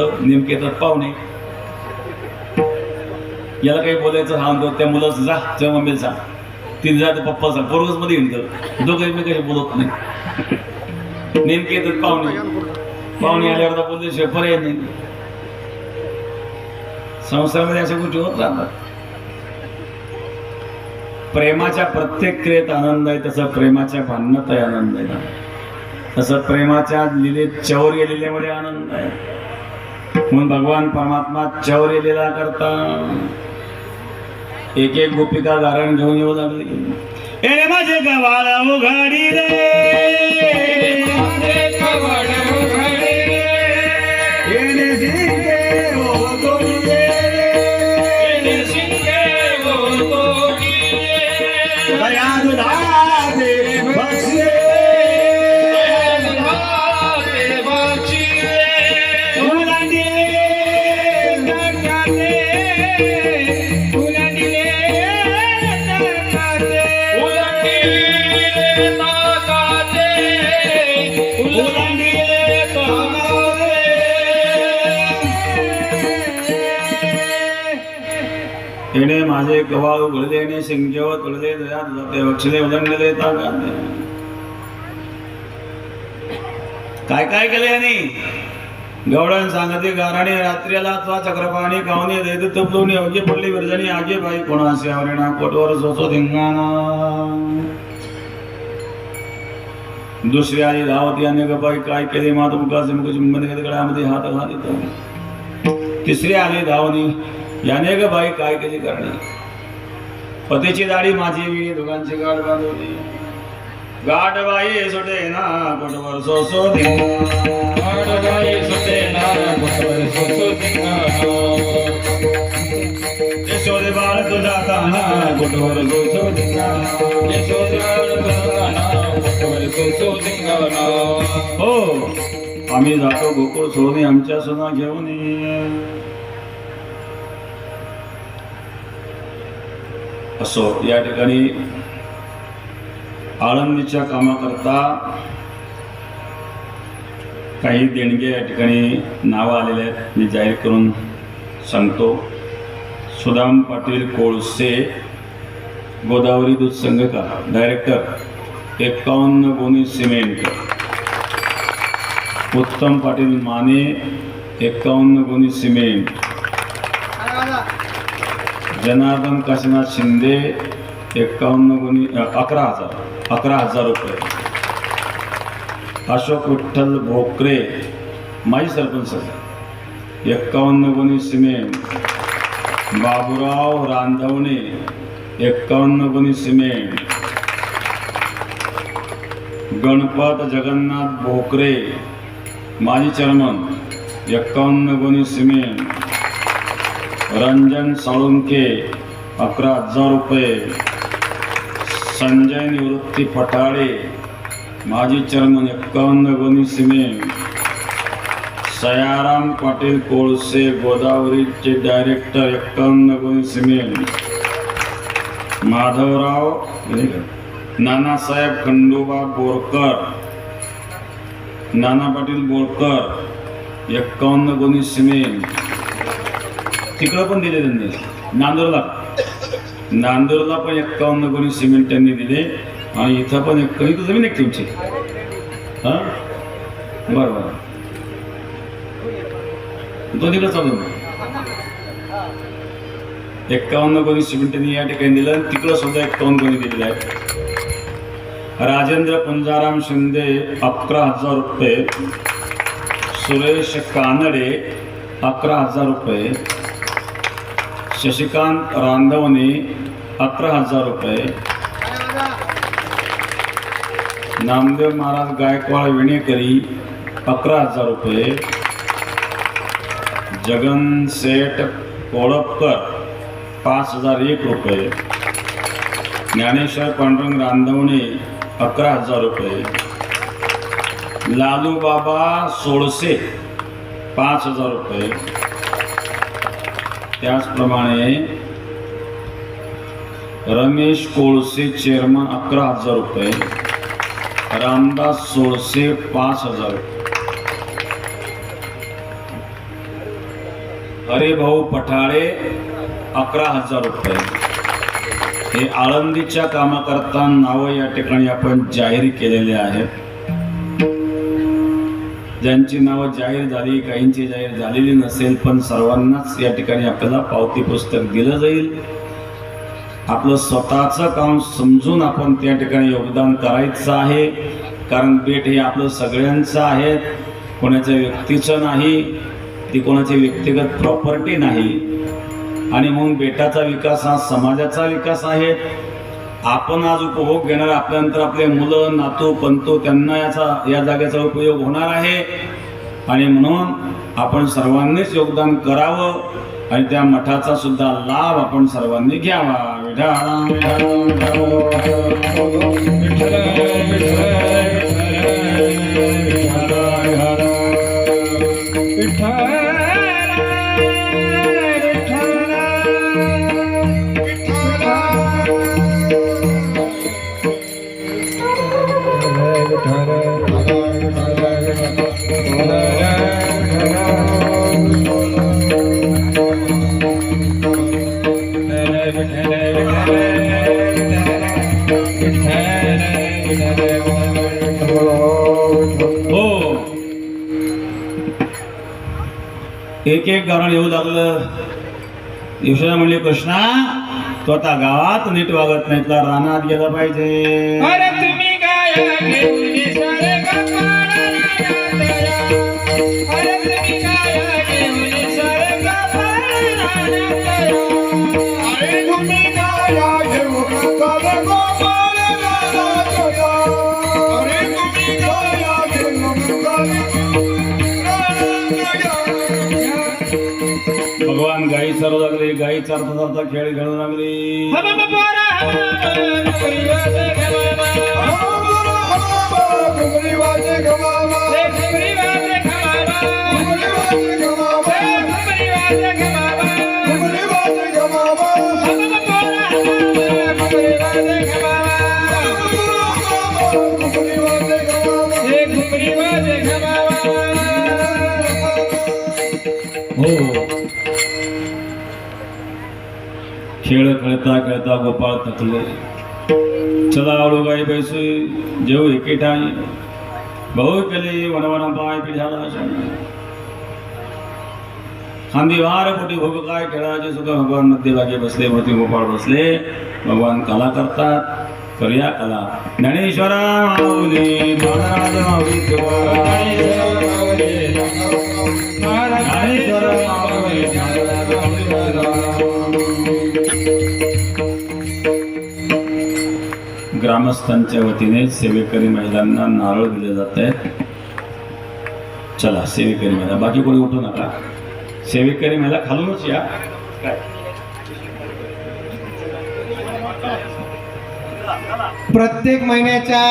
नेमके तर पाहुणे. याला काही बोलायचं हा म्हणतो त्या मुलाचं जा त्या मम्मीला जा. तिने जा तर पप्पा जा. पोरगच मध्ये येऊन तर दोघं मी बोलत नाही. नेमके येतात पाहुणे. पाहुणे आल्यावर तर बोलले पर्याय नाही. संसारामध्ये अशा गोष्टी होत राहतात. प्रेमाच्या प्रत्येक क्रियेत आनंद आहे तसं प्रेमाच्या भांडणात आनंद आहे. तसं प्रेमाच्या लिलेत चौर्य लिलेमध्ये आनंद आहे. म्हणून भगवान परमात्मा चौर्य लिला करता. एक एक गोपिका गारण घेऊन येऊ लागली. एरे माझे उघाडी रे. शिंगे ओ गोडी रे. गवाळ उघडले येणे शिंगेव तुळले दया जाते वक्षले उदंडले तागाते काय काय केलं यांनी? गवळण सांगते गाराणे रात्रीला त्वा चक्रपाणी गावने देत तपलवणी अवघे पडली विरजणी आगे बाई कोणासे आवरेणा कोटवर सोसो धिंगाणा। दुसरी आई धावती आणि गपाई काय केले मात मुखाचे मुख चिंबन गळ्यामध्ये हात घालित. तिसरी आली धावणी याने ग काय केली करणे? पतीची दाढी माझी मी दोघांची गाठ बांधवली. गाठ बाई सुटे ना कोटवर सोसो यशोदे बाळ तुझा ताना कोटवर सोसो हो आम्ही जातो गोकुळ सोने आमच्या सुना घेऊन. असो. या ठिकाणी आळंदीच्या कामाकरता काही देणगे या ठिकाणी नावं आलेले आहेत. मी जाहीर करून सांगतो. सुदाम पाटील कोळसे गोदावरी दूध संघकार डायरेक्टर एकावन्न गोणी सिमेंट. उत्तम पाटील माने एकावन्न गोनी सिमेंट. जनार्दन काशीनाथ शिंदे एकावन्न गुणी अकरा हजार अकरा हजार रुपये. अशोक विठ्ठल भोकरे माई सरपंच एकावन्न गुणी सिमेंट बाबुराव रांधवणे एकावन्न गुणी सिमेंट गणपत जगन्नाथ भोकरे माजी चेअरमन एकावन्न गुणी सिमेंट रंजन साळुंके अकरा हजार रुपये. संजय निवृत्ती फटाळे माजी चेअरमन एक्कावन्न गोनी सिमेंट सयाराम पाटील कोळसे गोदावरीचे डायरेक्टर एक्कावन्न गोनी सिमेंट माधवराव नानासाहेब खंडोबा बोरकर नाना पाटील बोरकर एक्कावन्न गोनी सिमेंट तिकडं पण दिले त्यांनी. नांदूरला. नांदूरला पण एक्कावन्न कोणी सिमेंट त्यांनी दिले. आणि इथं पण एक इथं जमीन एक तुमची? हां? बरं बरं. तो तिकडं चालू एक्कावन्न कोणी सिमेंट त्यांनी या ठिकाणी दिलं आणि तिकडं सुद्धा एक्कावन्न कोणी दिलेलं आहे राजेंद्र पुंजाराम शिंदे अकरा हजार रुपये. सुरेश कानडे अकरा हजार रुपये. शशिकांत रांधवने अकरा हजार रुपये. नामदेव महाराज गायकवाड विणेकरी अकरा हजार रुपये. जगन सेठ कोळपकर पाच हजार एक रुपये. ज्ञानेश्वर पांडुरंग रांधवणे अकरा हजार रुपये. लालू बाबा सोळसे पाच हजार रुपये. त्याचप्रमाणे रमेश कोळसे चेअरमन अकरा हजार रुपये रामदास सोळसे पाच हजार हरेभाऊ पठाळे अकरा हजार रुपये. हे आळंदीच्या कामाकरता नावं या ठिकाणी आपण जाहीर केलेले आहेत. ज्यांची नावं जाहीर झाली काहींची जाहीर झालेली नसेल पण सर्वांनाच या ठिकाणी आपल्याला पावती पुस्तक दिलं जाईल. आपलं स्वतःचं काम समजून आपण त्या ठिकाणी योगदान करायचं आहे. कारण बेट हे आपलं सगळ्यांचं आहे. कोणाच्या व्यक्तीचं नाही ती कोणाची व्यक्तिगत प्रॉपर्टी नाही. आणि मग बेटाचा विकास हा समाजाचा विकास आहे. आपण आज उपभोग घेणार आपल्यानंतर आपले मुलं नातू पंतो त्यांना याचा या जागेचा उपयोग होणार आहे आणि म्हणून आपण सर्वांनीच योगदान करावं आणि त्या मठाचा सुद्धा लाभ आपण सर्वांनी घ्यावा एक एक गाणं येऊ लागलं. यशोदा म्हणली कृष्णा तो आता गावात नीट वागत नाही तुला रानात गेला पाहिजे. भगवान गाई चालू लागले गाई चारता चालता खेळ खेळू लागली खेळ खेळता खेळता गोपाळ थकले. चला आवडू गाई बैसू जेऊ एके ठाई बहु केली वनवन पाय पिढ्याला खांदी वार पोटी भोग काय खेळाचे सुद्धा भगवान मध्यभागी बसले मोती गोपाळ बसले. भगवान कला करतात करूया कला. ज्ञानेश्वरा माऊली महाराज माऊली ज्ञानेश्वरा ग्रामस्थांच्या वतीने सेवेकरी महिलांना नारळ दिले जात आहेत. चला सेवेकरी महिला. बाकी कोणी उठू नका. सेवेकरी महिला खालूनच या. प्रत्येक महिन्याच्या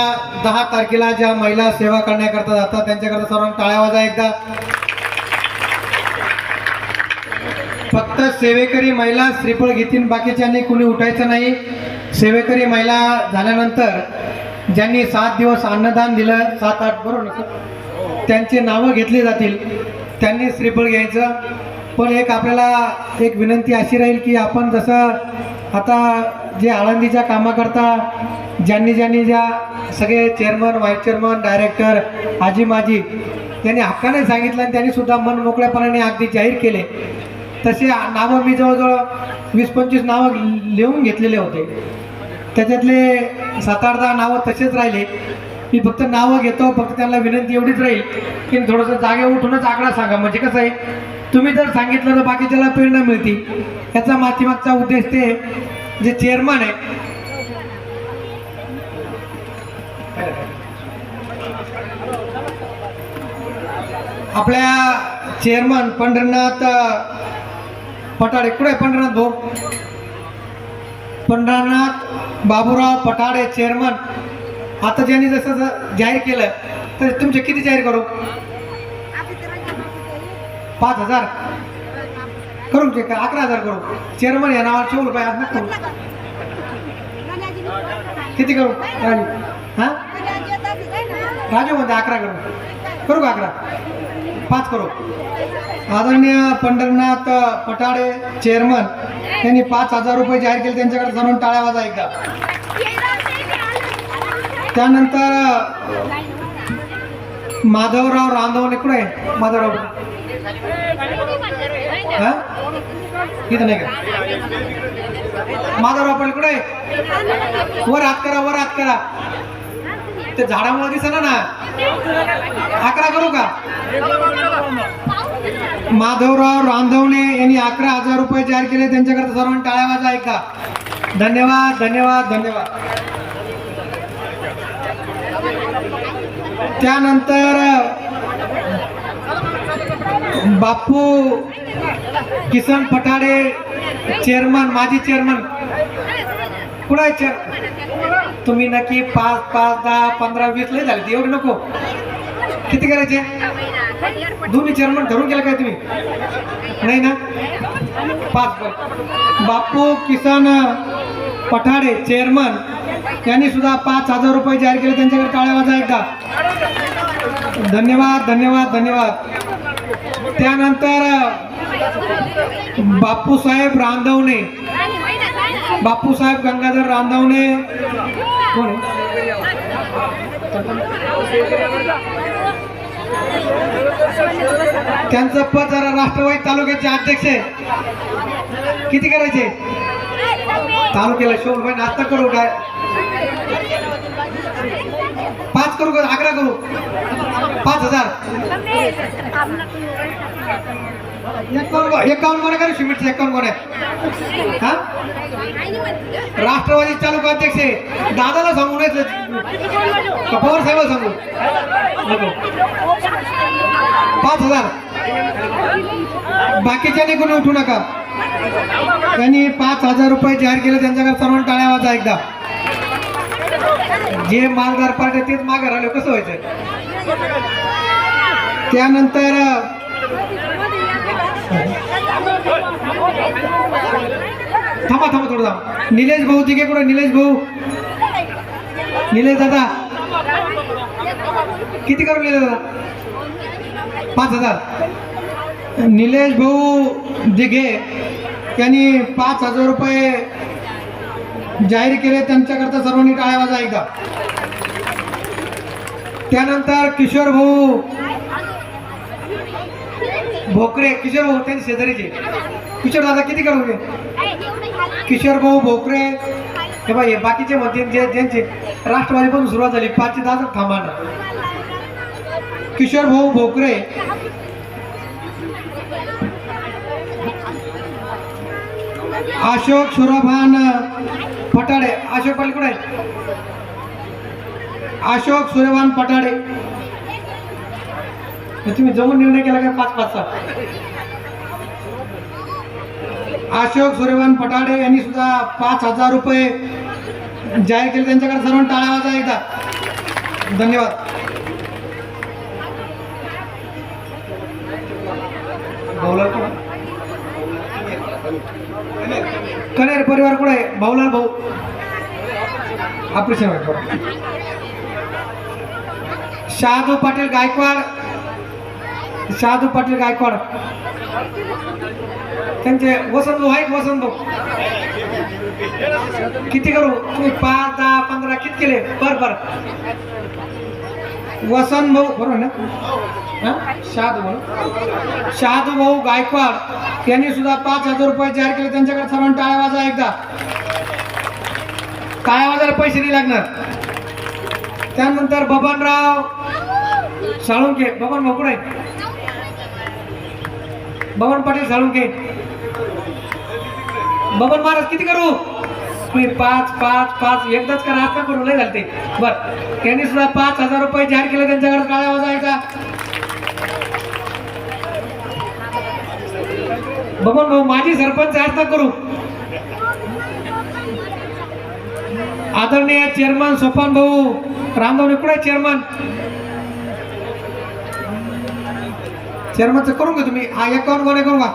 दहा तारखेला ज्या महिला सेवा करण्याकरता जातात त्यांच्याकरता सर्वांना टाळ्या वाजा एकदा. फक्त सेवेकरी महिला श्रीफळ घेतील बाकीच्यांनी कुणी उठायचं नाही. सेवेकरी महिला झाल्यानंतर ज्यांनी सात दिवस अन्नदान दिलं सात आठ बरोबर ना त्यांची नावं घेतली जातील. त्यांनी श्रीफळ घ्यायचं. पण एक आपल्याला एक विनंती अशी राहील की आपण जसं आता जे आळंदीच्या कामाकरता ज्यांनी ज्यांनी ज्या सगळे चेअरमन व्हाईस चेअरमन डायरेक्टर आजी माजी त्यांनी हक्काने सांगितलं आणि त्यांनी सुद्धा मन मोकळ्यापणाने अगदी जाहीर केले. तसे नावं मी जवळजवळ वीस पंचवीस नावं लिहून घेतलेले होते. त्याच्यातले सात आठ दहा नावं तसेच राहिले. मी फक्त नावं घेतो फक्त त्यांना विनंती एवढीच राहील की थोडंसं जागे उठूनच आकडा सांगा. म्हणजे कसं आहे तुम्ही जर सांगितलं तर बाकीच्याला प्रेरणा मिळते. याचा माध्यमागचा उद्देश ते जे चेअरमन आहे आपल्या चेअरमन पंढरनाथ पटाडे कुठे पंढरनाथ भाऊ. पंढरनाथ बाबूराव पठाडे चेअरमन आता ज्यांनी जसं जाहीर केलं तर तुमचे किती जाहीर करू? पाच हजार. करू ते का अकरा हजार करू. चेअरमन या नावावर शंभर रुपये आज करू. किती करू? राजू. हां? राजू म्हणते अकरा करू. करू का अकरा? पाच करोड आदरणीय पंढरनाथ पटाडे चेअरमन यांनी पाच हजार रुपये जाहीर केले त्यांच्याकडे जाणून टाळ्या वाजा एकदा. त्यानंतर माधवराव रांधवले कुठे आहे माधवराव. हा? इथं नाही का? माधवराव पण कुठे आहे वर हात करा वर हात करा. ते झाडामुळे दिसना ना. अकरा करू का? माधवराव रांधवणे यांनी अकरा हजार रुपये जाहीर केले. त्यांच्याकडे सर्वांनी टाळ्या वाजा ऐका. धन्यवाद धन्यवाद धन्यवाद. त्यानंतर बापू किसन पठाडे चेअरमन माजी चेअरमन कुठं आहे चेअर तुम्ही नक्की पाच पाच दहा पंधरा वीस लय झाले एवढे नको. किती करायचे? दोन्ही चेअरमन ठरून केलं काय तुम्ही? नाही ना? पाच बापू किसन पठाडे चेअरमन यांनी सुद्धा पाच हजार रुपये जाहीर केले त्यांच्याकडे टाळ्या वाजा एकदा. धन्यवाद धन्यवाद धन्यवाद. त्यानंतर बापूसाहेब रांधवणे बापूसाहेब गंगाधर रांधवणे कोण त्यांचं पद जरा राष्ट्रवादी तालुक्याचे अध्यक्ष आहे. किती करायचे? तालुक्याला शोभ भाई नाश्ता करू काय? पाच करू का? अकरा करू? पाच हजार. एकावन्न एकावन्न कोण करू सिमेंटचे एकावन्न कोण आहे? हा? राष्ट्रवादी तालुका अध्यक्ष आहे? दादाला सांगू नये पवार साहेबाला सांगू. नको. पाच हजार. बाकीच्या निघून उठू नका. त्यांनी पाच हजार रुपये जाहीर केले त्यांच्याकडे सर्वांनी टाळ्या वाजा एकदा. जे मालदार पार्टी तेच मागे राहिले. कसं व्हायचं? त्यानंतर थांबा थांबा थोडं थांब. निलेश भाऊ तिघे कुठे निलेश भाऊ? निलेश दादा? किती करून निलेश दादा? पाच हजार. निलेश भाऊ दिघे यांनी पाच हजार रुपये जाहीर केले. त्यांच्याकरता सर्वांनी टाळ्या वाजा ऐका त्यानंतर किशोर भाऊ भोकरे किशोर भाऊ होते शेजारीचे. किशोर दादा किती करू किशोर भाऊ भोकरे. हे बाई हे बाकीचे म्हणते जे ज्यांचे पण सुरुवात झाली पाचशे दहा थांबा किशोर भाऊ भोकरे. अशोक सुरभान पटाडे. अशोक पाटील कुठे अशोक सुरभान पटाडे. तुम्ही जमून निर्णय केला काय पाच पाच सहा अशोक सूर्यवान पटाडे यांनी सुद्धा पाच हजार रुपये जाहीर केले. त्यांच्याकडे सर्वांनी टाळा वाजा एकदा. धन्यवाद. कनेर परिवार कुठे भाऊलाल भाऊ. आपली आहे. शहादू पाटील गायकवाड शहादू पाटील गायकवाड. त्यांचे वसंत भाऊ आहेत वसंत भाऊ. किती करू? तुम्ही पाच दहा पंधरा किती केले? बर बर. वसंत भाऊ बरोबर ना? शहादू भाऊ. शहादू भाऊ गायकवाड यांनी सुद्धा पाच हजार रुपये जाहीर केले. त्यांच्याकडे सर्वांना टाळ्या वाजा एकदा. टाळ्या वाजायला पैसे नाही लागणार. त्यानंतर बबनराव साळुंके बबन भाऊ कुठे बबन पाटील साळुंके बबन महाराज किती करू? तुम्ही पाच पाच पाच एकदाच करा आता करू नाही झालते बर त्यांनी सुद्धा पाच हजार रुपये जाहीर केले त्यांच्याकडे टाळ्या वाजायचा बबन भाऊ माझी सरपंच आता करू. आदरणीय चेअरमन सोपान भाऊ रामभाऊ कुठे चेअरमन? चेअरमनचं करून घ्या तुम्ही? हा एकावन्न कोण करू का?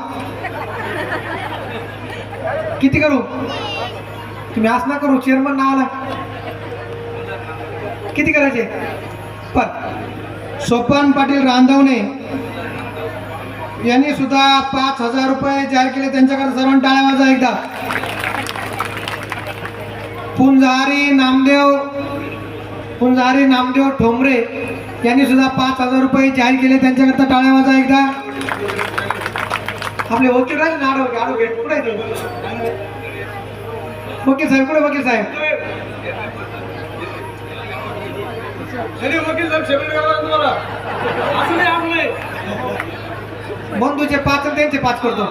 किती करू? तुम्ही असं ना करू चेअरमन नावाला किती करायचे? पण सोपान पाटील रांधवणे यांनी सुद्धा पाच हजार रुपये जाहीर केले. त्यांच्याकडे सर्वांनी टाळ्या वाजा एकदा. पुंजारी नामदेव पुंजारी नामदेव ठोंबरे यांनी सुद्धा पाच हजार रुपये जाहीर केले त्यांच्याकरता टाळ्या वाजा एकदा. आपले वकील राहिले ना आडो घेत कुठे? वकील साहेब कुठे वकील साहेब? बंधूचे पाच आणि त्यांचे पाच करतो.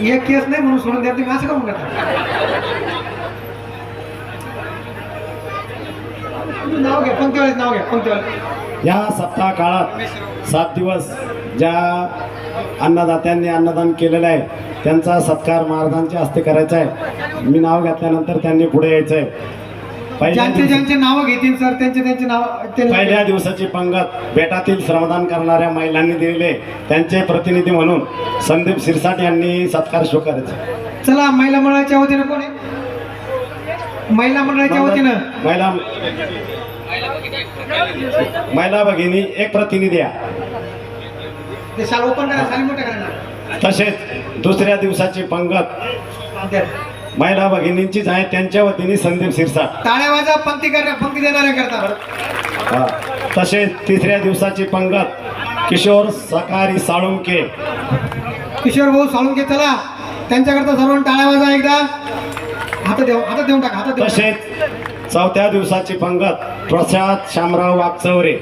एक केस नाही म्हणून सोडून द्या तुम्ही असं का म्हणता नाव घ्या नाव घ्या या सप्ताह काळात सात दिवस ज्या अन्नदात्यांनी अन्नदान केलेलं आहे त्यांचा सत्कार महाराजांच्या हस्ते करायचा आहे. मी नाव घेतल्यानंतर त्यांनी पुढे यायचं आहे पहिल्या ज्यांचे दिवशी- ज्यांचे नावं घेतील सर त्यांचे त्यांचे नाव ते पहिल्या दिवसाची पंगत बेटातील श्रमदान करणाऱ्या महिलांनी दिलेले त्यांचे प्रतिनिधी म्हणून संदीप शिरसाट यांनी सत्कार स्वीकारायचा. चला महिला मंडळाच्या वतीनं कोण आहे? महिला मंडळाच्या वतीनं. महिला महिला भगिनी एक प्रतिनिधी ते शाल ओपन करा शाली मोठ्या करा तसेच दुसऱ्या दिवसाची पंगत. महिला भगिनींचीच आहे त्यांच्या वतीने संदीप शिरसाट टाळ्या वाजा पंक्ती करण्या पंक्ती देणाऱ्या करता. तसेच तिसऱ्या दिवसाची पंगत किशोर सकारी साळुंके. किशोर भाऊ साळुंके चला. त्यांच्याकरता सर्वांनी टाळ्या वाजा एकदा. हातात देऊ देऊन टाका टाका. तसेच चौथ्या दिवसाची पंगत प्रसाद शामराव वागचौरे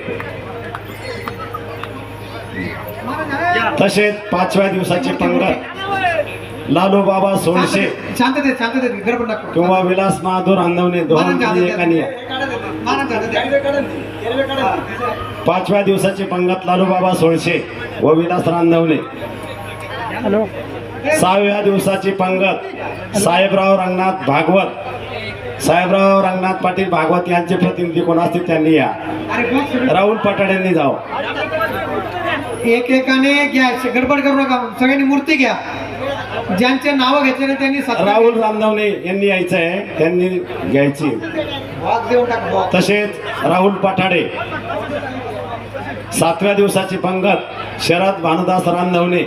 तसेच पाचव्या दिवसाची पंगत लालू बाबा सोळशे शांततेत शांततेत गडबड नको किंवा विलास महादूर अंदवणे. एकाने द्या. पाचव्या दिवसाची पंगत लालूबाबा सोळशे व विलास रांधवणे सहाव्या दिवसाची पंगत साहेबराव रंगनाथ भागवत. साहेबराव रंगनाथ पाटील भागवत यांचे प्रतिनिधी कोण असतील त्यांनी या. राहुल पटाड्यांनी जावं. एकेकाने घ्या गडबड करू नका सगळ्यांनी मूर्ती घ्या. ज्यांचे नावं घेतलेले त्यांनी सत्कार- राहुल रामनवणे यांनी यायचं आहे त्यांनी घ्यायची. तसेच राहुल पठाडे सातव्या दिवसाची पंगत शरद भानुदास रामनवणे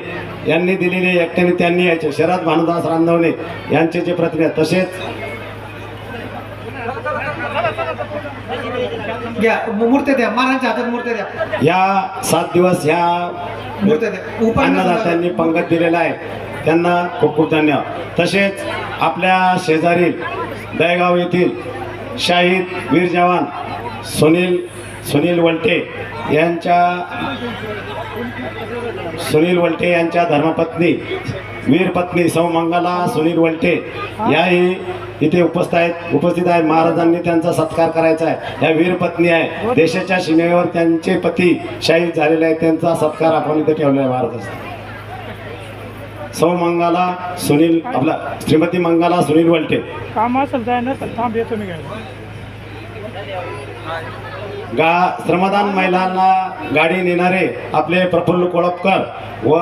यांनी दिलेले एकट्याने त्यांनी यायचे. शरद भानुदास रामनवणे यांचे जे प्रतिनिधी आहेत. तसेच घ्या मूर्ती द्या महाराजांच्या हातात मूर्ती द्या. या सात दिवस ह्या मूर्ती द्या. उपाय अन्नदात्यांनी पंगत दिलेला आहे. त्यांना खूप खूप धन्यवाद. तसेच आपल्या शेजारील दहेगाव येथील शाहीद वीर जवान सुनील सुनील वलटे यांच्या सुनील वलटे यांच्या धर्मपत्नी वीरपत्नी सौ मंगला सुनील वलटे याही इथे उपस्थित आहेत. उपस्थित आहेत महाराजांनी त्यांचा सत्कार करायचा आहे. या वीरपत्नी आहे. देशाच्या सीमेवर त्यांचे पती शहीद झालेले आहेत. त्यांचा सत्कार आपण इथे ठेवला आहे महाराजांचा सौ मंगाला सुनील आपला श्रीमती मंगाला सुनील वलटे. काम असेल गा श्रमदान महिलांना गाडी नेणारे आपले प्रफुल्ल कोळपकर व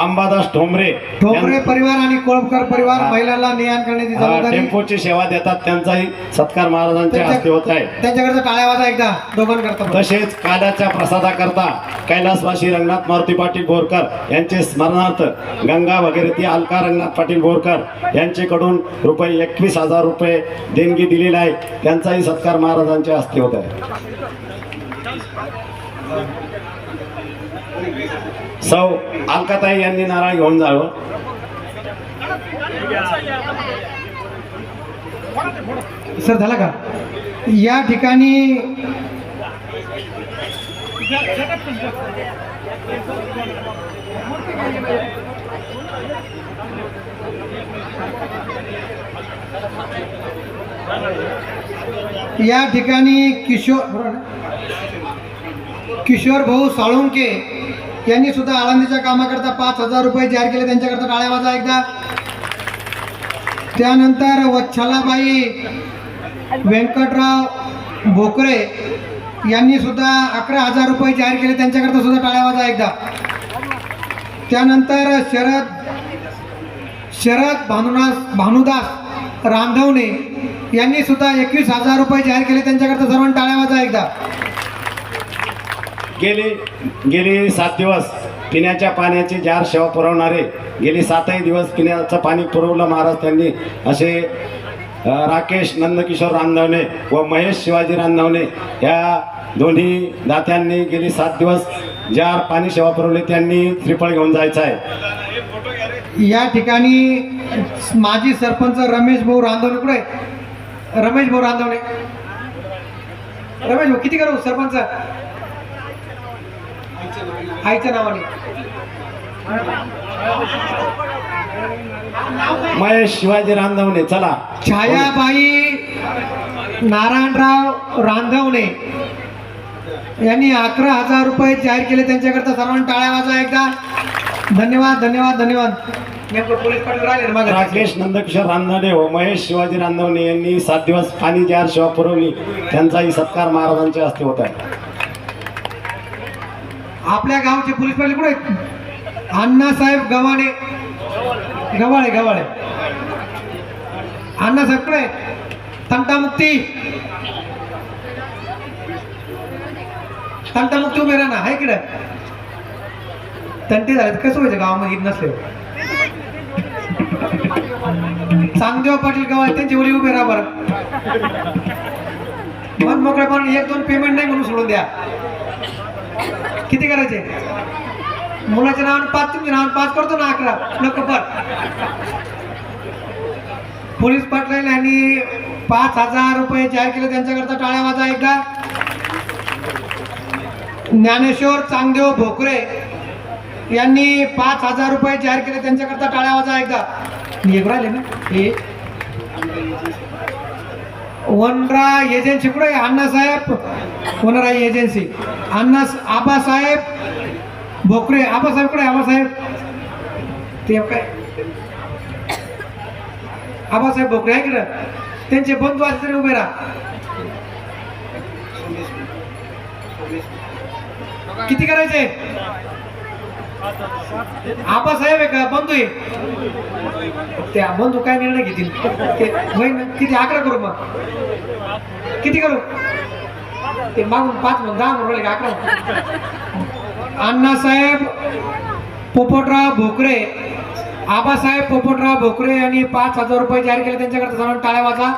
अंबादास ठोंबरे ठोंबरे परिवार आणि कोळपकर परिवार. महिलांना नियान करण्याची जबाबदारी टेम्पोची सेवा देतात त्यांचाही सत्कार महाराजांच्या हस्ते होत आहे. त्यांच्याकडे टाळ्या वाजा एकदा दोघांकरता तसेच काल्याच्या प्रसादाकरता कैलासवासी रंगनाथ मारुती पाटील बोरकर यांचे स्मरणार्थ गंगा भगीरथी अलका रंगनाथ पाटील बोरकर यांच्याकडून रुपये एकवीस हजार रुपये देणगी दिलेली आहे. त्यांचाही सत्कार महाराजांच्या हस्ते होत आहे. सौ अलकाताई यांनी नारा घेऊन जावं. सर झाला का? या ठिकाणी या ठिकाणी किशोर किशोर भाऊ साळुंके यांनी सुद्धा आळंदीच्या कामाकरता पाच हजार रुपये जाहीर केले त्यांच्याकरता टाळ्या वाजा एकदा. त्यानंतर वच्छलाबाई व्यंकटराव भोकरे यांनी सुद्धा अकरा हजार रुपये जाहीर केले त्यांच्याकरता सुद्धा टाळ्या वाजा एकदा. त्यानंतर शरद शरद भानुदास भानुदास रांधवणे यांनी सुद्धा एकवीस हजार रुपये जाहीर केले त्यांच्याकरता सर्वांनी टाळ्या वाजा एकदा. गेले गेले सात दिवस पिण्याच्या पाण्याची जार सेवा पुरवणारे गेली सातही दिवस पिण्याचं पाणी पुरवलं महाराज त्यांनी. असे राकेश नंदकिशोर रांधवणे व महेश शिवाजी रांधवणे या दोन्ही दात्यांनी गेली सात दिवस जार पाणी सेवा पुरवली. त्यांनी त्रिफळ घेऊन जायचं आहे. या ठिकाणी माजी सरपंच रमेश भाऊ रांधवणे कुठे रमेश भाऊ रांधवणे रमेश भाऊ किती करू सरपंच? आईच्या नावाने. महेश शिवाजी रांधवणे चला. छायाबाई नारायणराव रांधवणे यांनी अकरा हजार रुपये जाहीर केले त्यांच्याकरता. सर्वांनी टाळ्या वाजा एकदा. धन्यवाद धन्यवाद धन्यवाद. राकेश नंदकिशोर रांधवणे व महेश शिवाजी रांधवणे यांनी सात दिवस पाणी जार सेवा पुरवली. त्यांचाही सत्कार महाराजांच्या हस्ते होत आहे. आपल्या गावचे पोलीस पाटील कुठे आहेत? अण्णासाहेब गव्हाणे. गव्हाळे गव्हाळे अण्णासाहेब कुठे तंटामुक्ती. तंटामुक्ती उभे राहणार ना आहे इकडे. तंटे झाले कसं व्हायचं गावामध्ये ईद नसले चांगदेव पाटील गव्हाळे त्यांची ओली उभे राहा बरं. मन मोकळेपण एक दोन पेमेंट नाही म्हणून सोडून द्या. किती करायचे? मुलाच्या नावाने पाच तुमच्या नावाने पाच करतो ना अकरा. नको पण पोलीस पाटील यांनी पाच हजार रुपये जाहीर केले त्यांच्याकरता टाळ्या वाजा एकदा. ज्ञानेश्वर चांगदेव भोकरे यांनी पाच हजार रुपये जाहीर केले त्यांच्याकरता टाळ्या वाजा एकदा. मी एक राहिले ना? हे. वनरा एजन्सी कुठे आहे? अण्णासाहेब वनरा एजन्सी. अण्णा आबासाहेब भोकरे आबासाहेब कुठे आबासाहेब ते काय? आबासाहेब भोकरे आहे इकडं त्यांचे बंधू असले तरी उभे राहा. किती करायचे? आबासाहेब आहे का? बंधू आहे. त्या बंधू काय निर्णय घेतील? ते किती अकरा करू मग? किती करू? ते मागून पाच मग दहा म्हणून राहिले का अकरा अण्णासाहेब पोपटराव भोकरे. आबासाहेब पोपटराव भोकरे यांनी पाच हजार रुपये जाहीर केले. त्यांच्याकडे जाऊन टाळ्या वाचा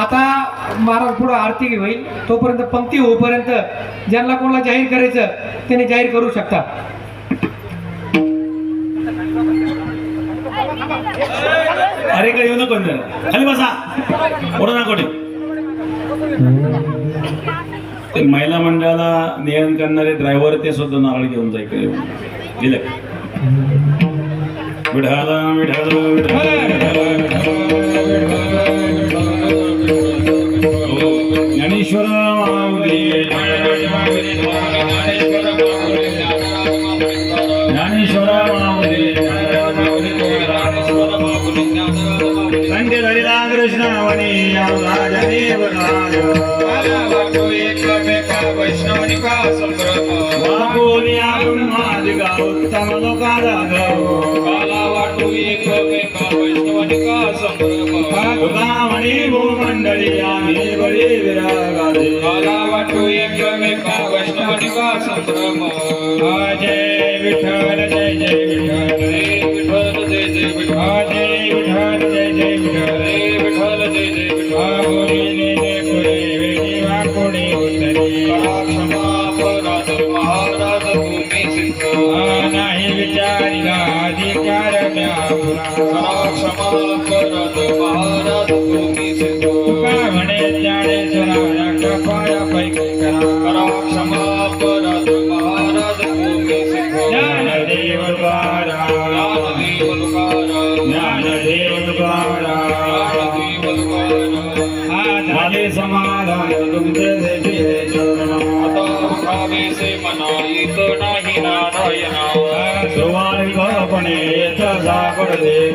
आता महाराज पुढं आरती होईल. तोपर्यंत पंक्ती होईपर्यंत ज्यांना कोणाला जाहीर करायचं त्यांनी जाहीर करू शकता. अरे इकडे येऊ नको खाली बसा. पुढं ना कोणी ते महिला मंडळाला नियम करणारे ड्रायव्हर ते सुद्धा नारळ घेऊन जायकडे इकडे. विढाला विढाला विढाला वाकोली ब्रह्मादिगा उत्तम लोकाला तुकामणी भूमंडळी आम्ही बळी विरागाले जय विठ्ठल जय जय विठ्ठल. जय विठ्ठल जय जय विठ्ठल. आगोरीने ने पुरे नाही विचारिला अधिकार म्यापुरा तुका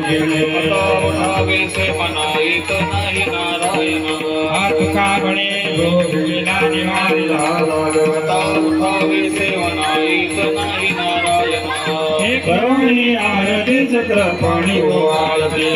उठावेसे मनाईत नाही नारायणा। तुका म्हणे निवारिला उठावेसे मनाईत नाही हे आरती चक्र पाणी ओवाळते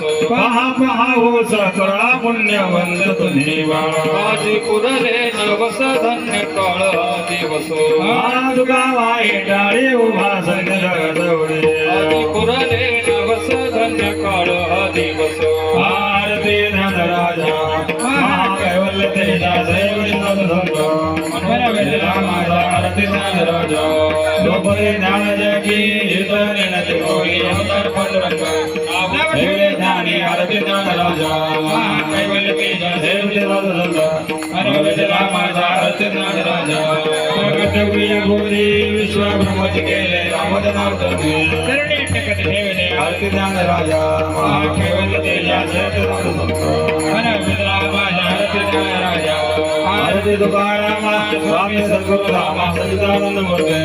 पहा पहा हो सकळा पुण्यवंत तुम्ही बाळा आजी पुरले नवस धन्य काळ दिवसो हा तुका वाई टाळे उभा संत जगदवडे पुरले नवस धन्य काळ दिवसो आरती धन राजा महाकैवल्य तेजा दैवलिंग धर्म माझा आरती धन राजा लोपरे ज्ञान जगी हित निनती होई अवतार पंडरंग देवे ज्ञानी आरती धन राजा महाकैवल्य तेजा दैवलिंग धर्म मनोविजला माझा आरती धन राजा प्रगट प्रिय गोरी विश्व ब्रह्मच केले रामजनार्दने आरती तुकाराम स्वामी सद्गुरु रामा सचिदानंद मूर्ती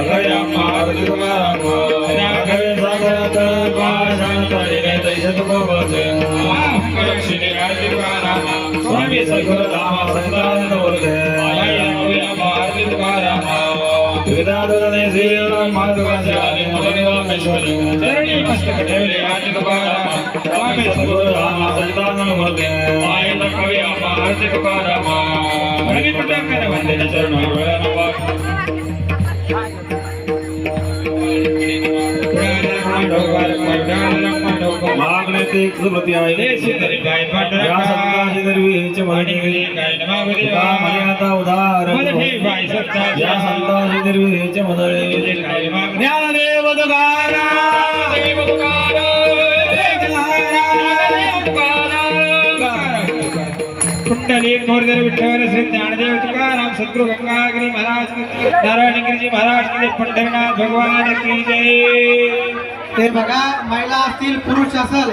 भगयाम आरती तुकाराम राघवे सागरात पाषाण तडिले तैसत भगवते स्वामी सद्गुरु रामा सचिदानंद मूर्ती वेदांतने श्री माधवाचार्य मदनिवामेश्वरी चरणी मस्तक ठेवले आरती तुकाराम स्वामी सद्गुरु रामा सचिदानंद मूर्ती कवी आरती तुकाराम वंदन चरण मागणे ते सुमती आहे या संतांची दरवीच म्हणे तुका म्हणे उदार या संतांची दरवीच मदळे ज्ञानदेव कुंडली मोरदेव विठ्ठल श्री ज्ञानदेव तुकाराम सद्गुरु गंगागिरी महाराज की नारायणगिरीजी महाराज पंढरनाथ भगवान की जय ते बघा महिला असतील पुरुष असेल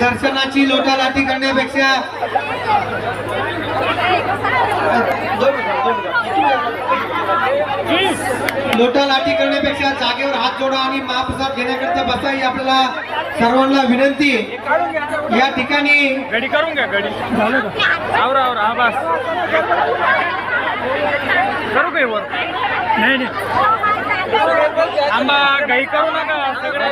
दर्शनाची लोटालाटी करण्यापेक्षा लोटालाटी करण्यापेक्षा जागेवर हात जोडा आणि महाप्रसाद घेण्याकरता बसा ही आपल्याला सर्वांना विनंती. या ठिकाणी करून घ्या गडी आवरा आवरा हा बस. करू काही वर? नाही नाही. आंबा काही करू नका सगळे.